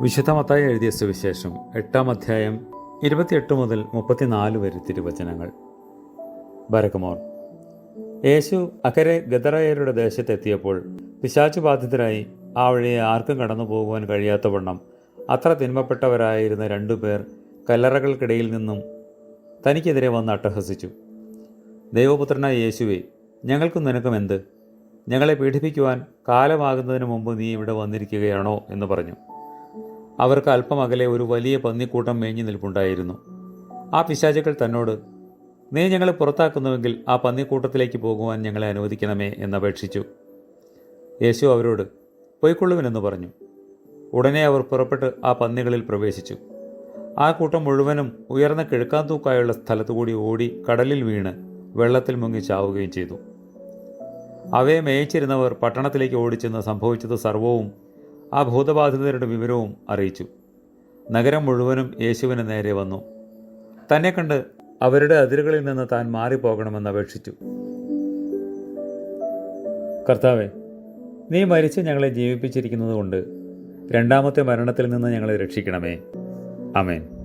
വിശുദ്ധ മത്തായി എഴുതിയ സുവിശേഷം എട്ടാം അധ്യായം ഇരുപത്തിയെട്ട് മുതൽ മുപ്പത്തിനാല് വരെ തിരുവചനങ്ങൾ. ബരകമോർ യേശു അക്കരെ ഗദറയരുടെ ദേശത്തെത്തിയപ്പോൾ പിശാചു ബാധിതരായി ആ വഴിയെ ആർക്കും കടന്നു പോകുവാൻ കഴിയാത്തവണ്ണം അത്ര തിന്മപ്പെട്ടവരായിരുന്ന രണ്ടു രണ്ടുപേർ കല്ലറകൾക്കിടയിൽ നിന്നും തനിക്കെതിരെ വന്ന് അട്ടഹസിച്ചു. ദൈവപുത്രനായ യേശുവെ ഞങ്ങൾക്കും നിനക്കും എന്ത്? ഞങ്ങളെ പീഡിപ്പിക്കുവാൻ കാലമാകുന്നതിന് മുമ്പ് നീ ഇവിടെ വന്നിരിക്കുകയാണോ എന്ന് പറഞ്ഞു. അവർക്ക് അല്പം അകലെ ഒരു വലിയ പന്നിക്കൂട്ടം മേഞ്ഞു നിൽപ്പുണ്ടായിരുന്നു. ആ പിശാചുക്കൾ തന്നോട് നീ ഞങ്ങളെ പുറത്താക്കുന്നുവെങ്കിൽ ആ പന്നിക്കൂട്ടത്തിലേക്ക് പോകുവാൻ ഞങ്ങളെ അനുവദിക്കണമേ എന്നപേക്ഷിച്ചു. യേശു അവരോട് പോയിക്കൊള്ളുവിനെന്ന് പറഞ്ഞു. ഉടനെ അവർ പുറപ്പെട്ട് ആ പന്നികളിൽ പ്രവേശിച്ചു. ആ കൂട്ടം മുഴുവനും ഉയർന്ന കിഴക്കാൻ തൂക്കായുള്ള സ്ഥലത്തുകൂടി ഓടി കടലിൽ വീണ് വെള്ളത്തിൽ മുങ്ങി ചാവുകയും ചെയ്തു. അവയെ മേയിച്ചിരുന്നവർ പട്ടണത്തിലേക്ക് ഓടിച്ചെന്ന് സംഭവിച്ചത് സർവവും ആ ഭൂതബാധിതരുടെ വിവരവും അറിയിച്ചു. നഗരം മുഴുവനും യേശുവിന് നേരെ വന്നു. തന്നെ കണ്ട് അവരുടെ അതിരുകളിൽ നിന്ന് താൻ മാറിപ്പോകണമെന്ന് അപേക്ഷിച്ചു. കർത്താവെ നീ മരിച്ച് ഞങ്ങളെ ജീവിപ്പിച്ചിരിക്കുന്നതുകൊണ്ട് രണ്ടാമത്തെ മരണത്തിൽ നിന്ന് ഞങ്ങളെ രക്ഷിക്കണമേ. അമേൻ